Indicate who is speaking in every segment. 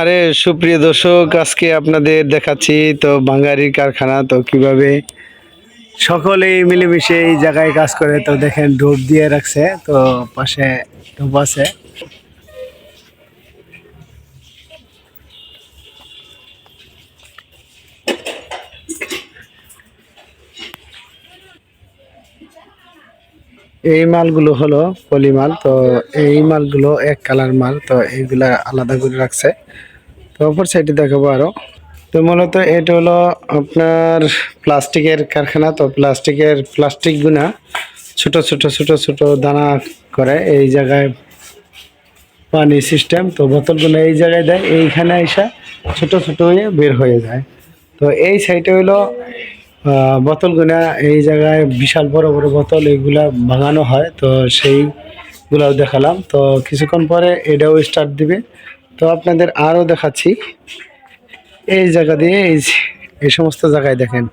Speaker 1: আরে সুপ্রিয় দর্শক, আজকে আপনাদের দেখাচ্ছি তো বাঙালির কারখানা, তো কীভাবে সকলেই মিলেমিশে এই জায়গায় কাজ করে, তো দেখেন ডোব দিয়ে রাখছে, তো পাশে ডোব আছে। এই মালগুলো হলো পলি মাল তো এই মালগুলো এক কালার মাল তো এইগুলা আলাদা করে রাখছে। তো অপর সাইডে দেখাবো আরও। তো মূলত এটা হলো আপনার প্লাস্টিকের কারখানা তো প্লাস্টিকের প্লাস্টিক গুনা ছোট ছোট ছোট ছোট দানা করে এই জায়গায় পানি সিস্টেম তো বোতলগুলো এই জায়গায় দেয় এইখানে এসে ছোট ছোট হয়ে বের হয়ে যায়। তো এই সাইডে আহ, বোতলগুলা এই জায়গায় বিশাল বড় বড় বোতল এগুলা ভাঙানো হয়, তো সেইগুলাও দেখালাম। তো কিছুক্ষণ পরে এটাও স্টার্ট দিবে। তো আপনাদের আরও দেখাচ্ছি। এই জায়গা দিয়ে এই এই সমস্ত জায়গায় দেখেন,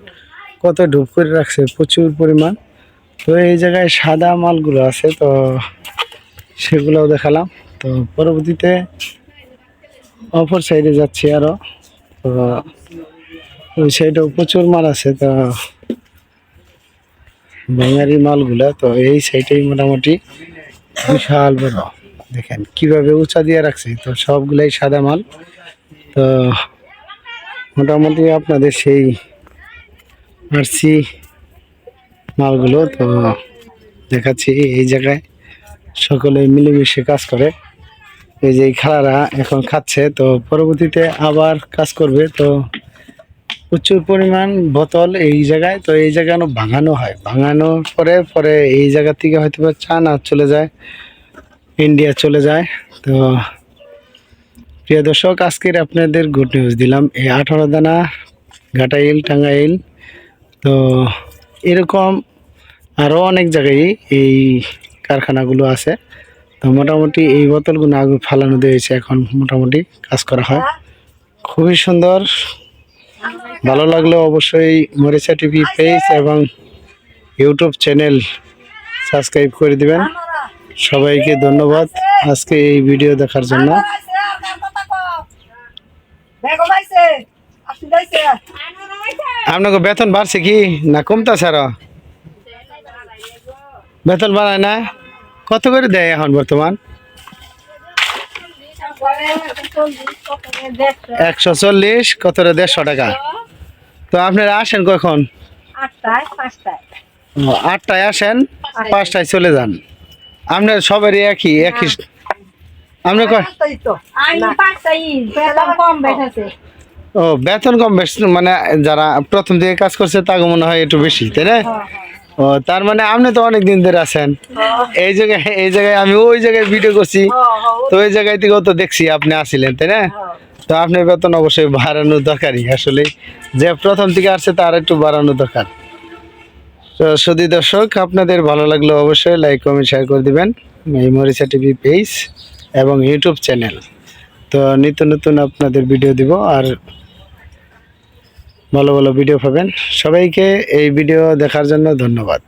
Speaker 1: কত ডুব করে রাখছে, প্রচুর পরিমাণ। তো এই জায়গায় সাদা মালগুলো আছে, তো সেগুলোও দেখালাম। তো পরবর্তীতে অপর সাইডে যাচ্ছি আরও তো সাইডেও প্রচুর মাল আছে, তো বাঙালি মালগুলা, তো এই সাইডেই মোটামুটি বিশাল বড়। দেখেন কীভাবে উঁচা দিয়ে রাখছে, তো সবগুলাই সাদা মাল। তো মোটামুটি আপনাদের সেই আরসি মালগুলো, তো দেখাচ্ছি এই জায়গায়। সকলে মিলেমিশে কাজ করে। এই যে খালারা এখন খাচ্ছে, তো পরবর্তীতে আবার কাজ করবে, তো প্রচুর পরিমাণ বোতল এই জায়গায়। তো এই জায়গায় ভাঙানো হয়। ভাঙানোর পরে পরে এই জায়গা থেকে হয়তো বা চায়না চলে যায়, ইন্ডিয়া চলে যায়। তো প্রিয় দর্শক, আজকের আপনাদের গুড নিউজ দিলাম। এই আঠারো দানা ঘাটাইল টাঙ্গাইল তো এরকম আরও অনেক জায়গায় এই কারখানাগুলো আছে। তো মোটামুটি এই বোতলগুলো আগে ফালানো দিয়েছে। এখন মোটামুটি কাজ করা হয়। খুবই সুন্দর। ভালো লাগলে অবশ্যই মরিচা টিভি পেজ এবং ইউটিউব চ্যানেল সাবস্ক্রাইব করে দিবেন। সবাইকে ধন্যবাদ আজকে এই ভিডিও দেখার জন্য। আপনাকে বেতন বাড়ছে কি? না কমতেছে আরও? বেতন বাড়ায় না? কত করে দেয় এখন বর্তমান? একশো চল্লিশ কত দেড়শো টাকা? তো আপনারা আসেন কখন?
Speaker 2: আটটায় পাঁচটায়।
Speaker 1: ও, আটটায় আসেন পাঁচটায়। চলে যান। আপনার সবারই একই একই আপনি
Speaker 2: বেতন কম
Speaker 1: ও বেতন কম বেশ মানে যারা প্রথম দিকে কাজ করছে তাকে মনে হয় একটু বেশি তাই না? ও তার মানে আপনি তো অনেক দিন ধরে আছেন। এই জায়গায় এই জায়গায় আমি ওই জায়গায় ভিডিও করছি। তো ওই জায়গায় থেকেও তো দেখছি আপনি আসছিলেন তাই না? তো আপনার বেতন অবশ্যই বাড়ানো দরকারই। আসলে যে প্রথম থেকে আসছে তার একটু বাড়ানো দরকার। তো সুদী দর্শক আপনাদের ভালো লাগলে অবশ্যই লাইক কমেন্ট শেয়ার করে দিবেন এই মরিচা টিভি পেজ এবং ইউটিউব চ্যানেল। তো নিত্য নতুন আপনাদের ভিডিও দিব আর ভালো ভালো ভিডিও পাবেন। সবাইকে এই ভিডিও দেখার জন্য ধন্যবাদ।